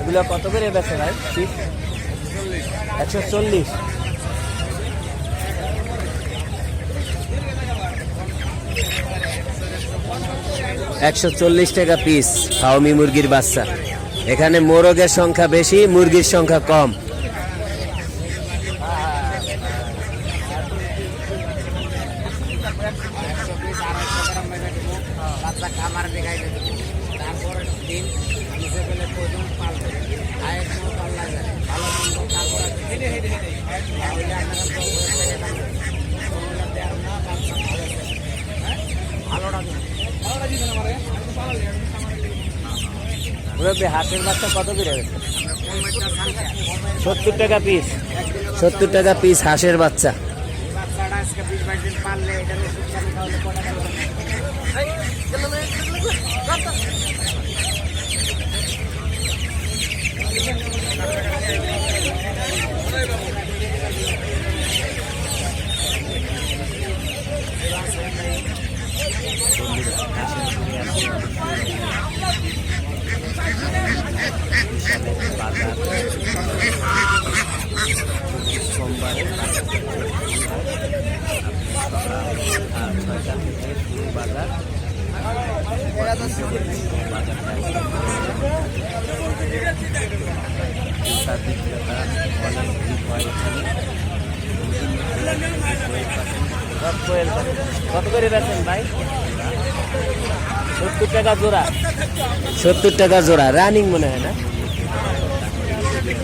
এগুলো কত করে বেছে ভাই? একশো চল্লিশ। একশো চল্লিশ টাকা পিস ফাউমি মুরগির বাচ্চা। এখানে মোরগের সংখ্যা বেশি, মুরগির সংখ্যা কম। বাচ্চা খামার দেখাই দেবে তারপর দিন নিচে পেলে প্রথম ভালো ভালো হাঁসের বাচ্চা কত করে? সত্তর টাকা পিস সত্তর টাকা পিস হাঁসের বাচ্চা বাইশ দিন ওষুধ পানি খাওয়ালে কটা গেল সোমবার ছয়টা থেকে শুরু বাজার ক্রেতা বিক্রেতা অনেক ভিড় হয় এখানে সব কোয়েল পাখি। কত করে বেচেন ভাই সত্তর টাকা জোড়া। সত্তর টাকা জোড়া রানিং মনে হয় না?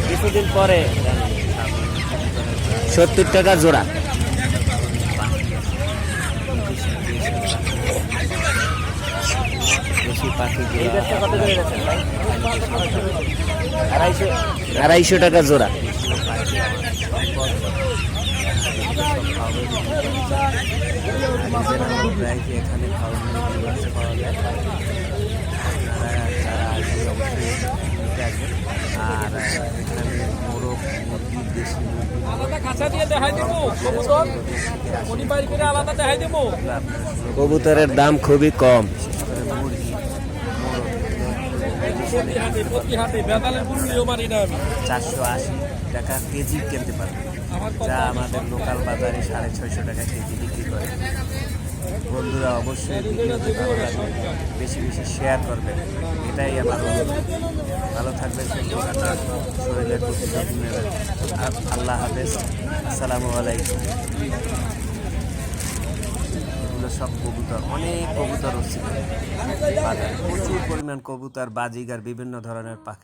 কিছুদিন পরে সত্তর টাকা জোড়া। আড়াইশো টাকা জোড়া এখানে পাওয়া যায় আর এখানে মোরগ মুরগি দেশি আলাদা কাঁচা দিয়ে দেখাই দেবো কবুতর। করে আলাদা দেখাই দেবো। কবুতরের দাম খুবই কম প্রতি হাতে প্রতি হাতে বেতালের মূল্যও মানি না আমি চারশো আশি টাকা কেজি কিনতে পারবে। যা আমাদের লোকাল বাজারে সাড়ে ছয়শো টাকা কেজি বিক্রি করে। বন্ধুরা অবশ্যই ভিডিওটি ভালো লাগবে বেশি বেশি শেয়ার করবেন। এটাই আমার ভালো থাকবেন শরীরের প্রতি যত্ন নেবেন। আল্লাহ হাফেজ। আসসালামু আলাইকুম। এগুলো সব কবুতর অনেক কবুতর হচ্ছে। প্রচুর পরিমাণ কবুতর বাজিগার বিভিন্ন ধরনের পাখি।